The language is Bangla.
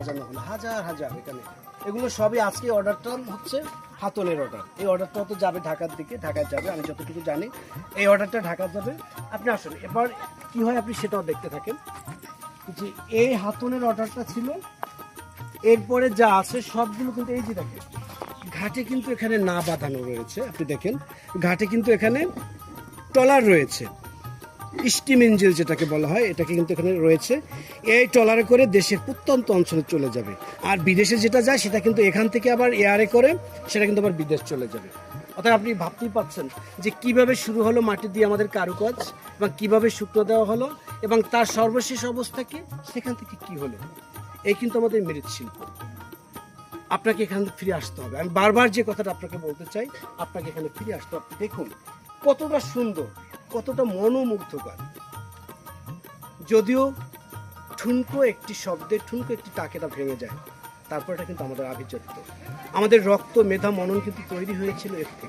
সাজানো হলো, হাজার হাজার এখানে। এগুলো সবই আজকে অর্ডারটা হচ্ছে হাতলের অর্ডার। এই অর্ডারটা তো যাবে ঢাকার দিকে, ঢাকায় যাবে, আমি যতটুকু জানি। এই অর্ডারটা ঢাকা যাবে। আপনি আসুন, এবার কি হয় আপনি সেটাও দেখতে থাকেন। যে এই হাতলের অর্ডারটা ছিল, এরপরে যা আছে সবগুলো কিন্তু এই যে দেখেন, ঘাটে কিন্তু এখানে না বাঁধানো রয়েছে, আপনি দেখেন। ঘাটে কিন্তু এখানে টলার রয়েছে। স্টিম ইঞ্জিল যেটাকে বলা হয়, এটাকে কিন্তু এখানে রয়েছে। এই ট্রলারে করে দেশের প্রত্যন্ত অঞ্চলে চলে যাবে। আর বিদেশে যেটা যায়, সেটা কিন্তু এখান থেকে আবার এয়ারে করে, সেটা কিন্তু আবার বিদেশ চলে যাবে। অর্থাৎ আপনি ভাবতেই পারছেন যে কীভাবে শুরু হলো মাটি দিয়ে আমাদের কারুকাজ এবং কীভাবে শুক্র দেওয়া হলো এবং তার সর্বশেষ অবস্থা কি? সেখান থেকে কি হলো? এই কিন্তু আমাদের মৃৎশিল্প আপনাকে এখানে ফিরে আসতে হবে। আমি বারবার যে কথাটা আপনাকে বলতে চাই, আপনাকে এখানে ফিরে আসতে হবে। দেখুন, কতটা সুন্দর কতটা মনোমুগ্ধকর যদিও ঠুনকো একটি শব্দে ঠুনকো একটি টাকেটা ভেঙে যায় তারপর এটা কিন্তু আমাদের আভিজাত্য আমাদের রক্ত, মেধা, মনন কিন্তু তৈরি হয়েছিল এর থেকে।